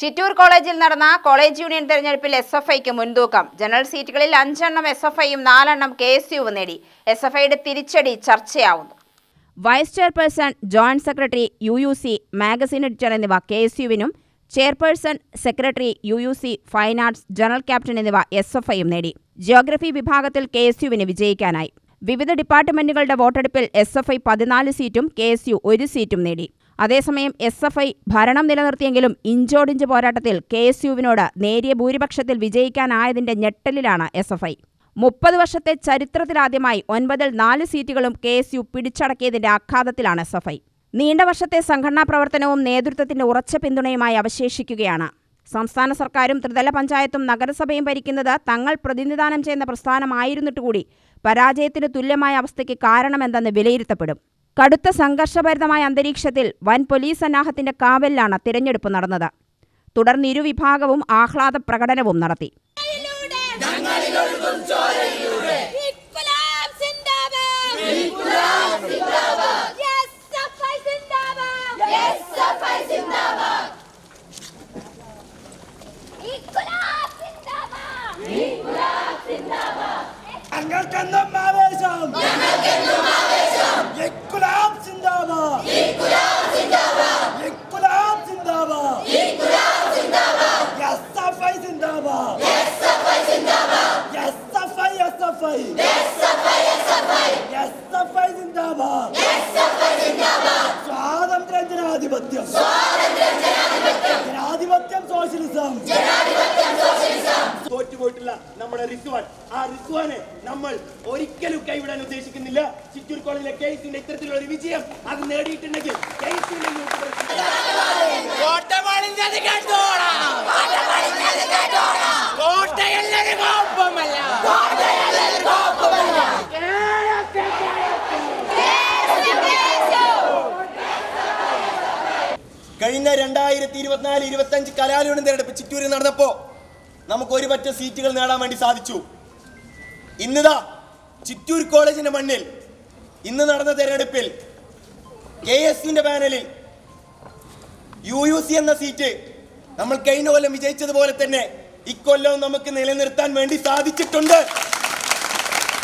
ചിറ്റൂർ കോളേജിൽ നടന്ന college union തെരഞ്ഞെടുപ്പിൽ എസ് എഫ് ഐക്ക് മുൻതൂക്കം. ജനറൽ സീറ്റുകളിൽ അഞ്ചെണ്ണം എസ് എഫ് ഐയും നാലെണ്ണം കെ എസ് യുവും നേടി. എസ് എഫ് ഐയുടെ തിരിച്ചടി ചർച്ചയാവുന്നു. Vice chairperson joint secretary U U C magazine editor എന്നിവ K S യുവിനും chairperson secretary U U C fine arts general captain എന്നിവ എസ് എഫ് ഐയും നേടി. ജിയോഗ്രഫി വിഭാഗത്തിൽ കെ എസ് യുവിന് വിജയിക്കാനായി. വിവിധ ഡിപ്പാർട്ട്മെന്റുകളുടെ വോട്ടെടുപ്പിൽ എസ് എഫ് ഐ പതിനാല് സീറ്റും കെ എസ് യു ഒരു സീറ്റും നേടി. അതേസമയം എസ് എഫ് ഐ ഭരണം നിലനിർത്തിയെങ്കിലും ഇഞ്ചോടിഞ്ച് പോരാട്ടത്തിൽ കെ എസ് യുവിനോട് നേരിയ ഭൂരിപക്ഷത്തിൽ വിജയിക്കാനായതിന്റെ ഞെട്ടലിലാണ് എസ് എഫ് ഐ. മുപ്പത് വർഷത്തെ ചരിത്രത്തിലാദ്യമായി ഒൻപതിൽ നാല് സീറ്റുകളും കെ എസ് യു പിടിച്ചടക്കിയതിന്റെ ആഘാതത്തിലാണ് എസ് എഫ് ഐ. നീണ്ട വർഷത്തെ സംഘടനാ പ്രവർത്തനവും നേതൃത്വത്തിന്റെ ഉറച്ച പിന്തുണയുമായി അവശേഷിക്കുകയാണ്. സംസ്ഥാന സർക്കാരും ത്രിതല പഞ്ചായത്തും നഗരസഭയും ഭരിക്കുന്നത് തങ്ങൾ പ്രതിനിധാനം ചെയ്യുന്ന പ്രസ്ഥാനമായിരുന്നിട്ടുകൂടി പരാജയത്തിന് തുല്യമായ അവസ്ഥയ്ക്ക് കാരണമെന്തെന്ന് വിലയിരുത്തപ്പെടും. കടുത്ത സംഘർഷഭരിതമായ അന്തരീക്ഷത്തിൽ വൻ പോലീസ് സന്നാഹത്തിന്റെ കാവലിലാണ് തിരഞ്ഞെടുപ്പ് നടന്നത്. തുടർന്ന് ഇരുവിഭാഗവും ആഹ്ലാദ പ്രകടനവും നടത്തി. ഞങ്ങൾക്കെന്നും ആവേശം. ഇൻക്ലാബ് എസ്എഫ്ഐ എസ്എഫ്ഐ എസ്എഫ്ഐ സിന്ദാബാദ് സ്വാതന്ത്ര്യം ജനാധിപത്യം ജനാധിപത്യം സോഷ്യലിസം തോറ്റുപോയിട്ടില്ല നമ്മുടെ റിസ്വാൻ. ആ റിസ്വാനെ നമ്മൾ ഒരിക്കലും കൈവിടാൻ ഉദ്ദേശിക്കുന്നില്ല. ചിറ്റൂർ കോളേജിലെ കേസിന്റെ ഇത്തരത്തിലുള്ള ഒരു വിജയം അത് നേടിയിട്ടുണ്ടെങ്കിൽ കേസിന്റെ യൂത്ത് കഴിഞ്ഞ രണ്ടായിരത്തി ഇരുപത്തിനാല് ഇരുപത്തി അഞ്ച് കലാലൂടെ തിരഞ്ഞെടുപ്പ് ചിറ്റൂരിൽ നടന്നപ്പോ നമുക്ക് ഒരു പറ്റ സീറ്റുകൾ നേടാൻ വേണ്ടി സാധിച്ചു. ഇന്നിതാ ചിറ്റൂർ കോളേജിന്റെ മണ്ണിൽ ഇന്ന് നടന്ന തെരഞ്ഞെടുപ്പിൽ കെ എസ് യുവിന്റെ പാനലിൽ യു യു സി എന്ന സീറ്റ് നമ്മൾ കഴിഞ്ഞ കൊല്ലം വിജയിച്ചതുപോലെ തന്നെ ഇക്കൊല്ലവും നമുക്ക് നിലനിർത്താൻ വേണ്ടി സാധിച്ചിട്ടുണ്ട്.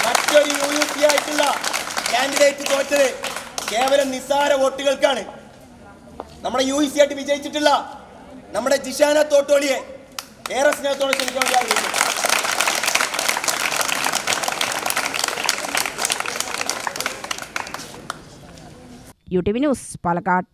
മറ്റൊരു യു യു സി ആയിട്ടുള്ള കാൻഡിഡേറ്റ് തോറ്റത് കേവലം നിസ്സാര വോട്ടുകൾക്കാണ്. നമ്മുടെ യു സി ആയിട്ട് വിജയിച്ചിട്ടില്ല. നമ്മുടെ ജിഷാന തോട്ടോളിയെ ഏറെ സ്നേഹത്തോടെ ക്ഷണിക്കാൻ യൂട്യൂബ് ന്യൂസ് പാലക്കാട്.